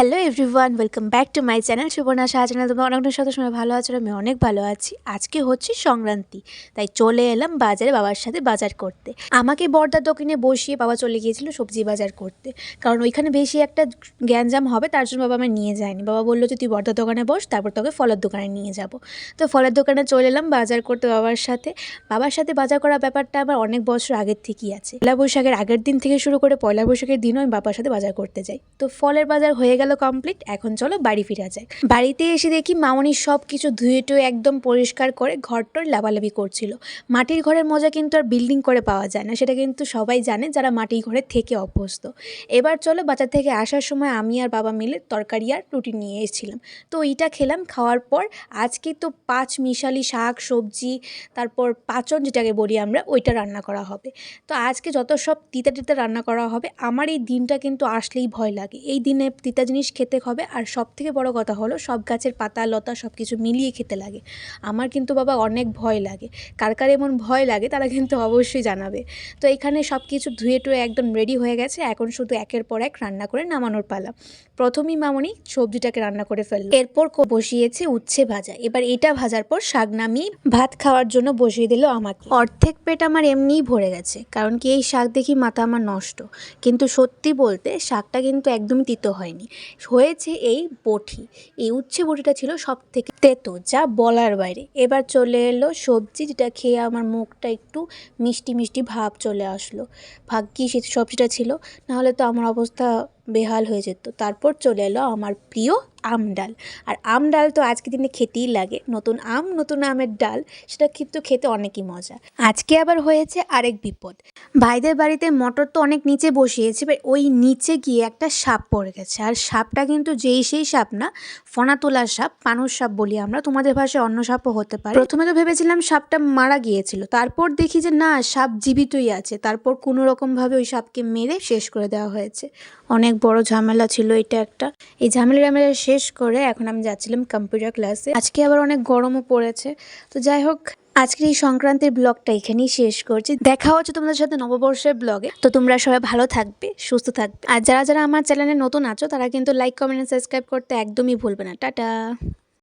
Hello everyone welcome back to my channel Subarna Shah channel তোমরা অনেক সাথে সময় ভালো আছো, আমি অনেক ভালো আছি। আজকে হচ্ছে সংক্রান্তি, তাই চলে এলাম বাজারে বাবার সাথে বাজার করতে। আমাকে বর্দার দোকানে বসিয়ে বাবা চলে গিয়েছিল সবজি বাজার করতে। কারণ ওইখানে বেশি একটা গ্যাঞ্জাম হবে, তার জন্য বাবা আমার নিয়ে যায়নি। বাবা বলল যে, তুই বর্দার দোকানে বস, তারপর তোকে ফলের দোকানে নিয়ে যাব। তো ফলের দোকানে চলে এলাম বাজার করতে বাবার সাথে। বাবার সাথে বাজার করার ব্যাপারটা আমার অনেক বছর আগের থেকেই আছে। পয়লা বৈশাখের আগের দিন থেকে শুরু করে পয়লা বৈশাখের দিনও আমি বাবার সাথে বাজার করতে যাই। তো ফলের বাজার হয়ে গেল কমপ্লিট এখন চলো বাড়ি ফিরা যায় বাড়িতে এসে দেখি মামনি সব কিছু ধুয়ে টুয়ে একদম পরিষ্কার করে ঘরটর লাভালাভি করছিল। মাটির ঘরের মজা কিন্তু আর বিল্ডিং করে পাওয়া যায় না, সেটা কিন্তু সবাই জানে যারা মাটির ঘরে থেকে অভ্যস্ত। এবার চলো বাজার থেকে আসার সময় আমি আর বাবা মিলে তরকারি আর রুটি নিয়ে এসেছিলাম। তো এইটা খেলাম, খাওয়ার পর আজকে তো পাঁচ মিশালি শাক, সবজি, তারপর পাচন যেটাকে বলি আমরা, ওইটা রান্না করা হবে। তো আজকে যত সব তিতা টিতা রান্না করা হবে, আমার এই দিনটা কিন্তু আসলেই ভয় লাগে। এই দিনে তিতা জিনিস খেতে হবে আর সব থেকে বড় কথা হলো সব গাছের পাতা, লতা সব কিছু মিলিয়ে খেতে লাগে। আমার কিন্তু বাবা অনেক ভয় লাগে। কার কার এমন ভয় লাগে তারা কিন্তু অবশ্যই জানাবে। তো এখানে সব কিছু ধুয়ে টুয়ে একদম রেডি হয়ে গেছে। এখন শুধু একের পর এক রান্না করে নামানোর পালা। প্রথমেই মামনি সবজিটাকে রান্না করে ফেলল। এরপর বসিয়েছে উচ্ছে ভাজা। এবার এটা ভাজার পর শাক নামিয়ে ভাত খাওয়ার জন্য বসিয়ে দিল আমাকে। অর্ধেক পেট আমার এমনিই ভরে গেছে, কারণ কি এই শাক দেখি মাথা আমার নষ্ট। কিন্তু সত্যি বলতে শাকটা কিন্তু একদমই তিতো হয়নি। হয়েছে এই বটি। এই উচ্ছে বটিটা ছিল সব থেকে তেতো, যা বলার বাইরে। এবার চলে এলো সবজি, যেটা খেয়ে আমার মুখটা একটু মিষ্টি মিষ্টি ভাব চলে আসলো। ভাগ্যি সে সবজিটা ছিল, নাহলে তো আমার অবস্থা বেহাল হয়ে যেত। তারপর চলে এলো আমার প্রিয় আম ডাল। আর আম ডাল তো আজকে দিনে খেতেই লাগে। নতুন আম, নতুন আমের ডাল, সেটা কিন্তু খেতে অনেকই মজা। আজকে আবার হয়েছে আরেক বিপদ। ভাইদের বাড়িতে মটর তো অনেক নিচে বসিয়েছে, এবার ওই নিচে গিয়ে একটা সাপ পড়ে গেছে। আর সাপটা কিন্তু যেই সেই সাপ না ফনা তোলার সাপ, পানুর সাপ বলি আমরা, তোমাদের ভাষায় অন্য সাপও হতে পারে। প্রথমে তো ভেবেছিলাম সাপটা মারা গিয়েছিল, তারপর দেখি যে না, সাপ জীবিতই আছে। তারপর কোনো রকমভাবে ওই সাপকে মেরে শেষ করে দেওয়া হয়েছে। অনেক বড় ঝামেলা ছিল এটা একটা। এই ঝামেলা ঝামেলা শেষ করে এখন আমি যাচ্ছিলাম কম্পিউটার ক্লাসে। আজকে আবার অনেক গরমও পড়েছে। তো যাই হোক, আজকের এই সংক্রান্তির ব্লগটা এখানেই শেষ করছি। দেখা হচ্ছে তোমাদের সাথে নববর্ষের ব্লগে। তো তোমরা সবাই ভালো থাকবে, সুস্থ থাকবে। আর যারা যারা আমার চ্যানেলে নতুন আছো, তারা কিন্তু লাইক কমেন্ট সাবস্ক্রাইব করতে একদমই ভুলবে না। টাটা!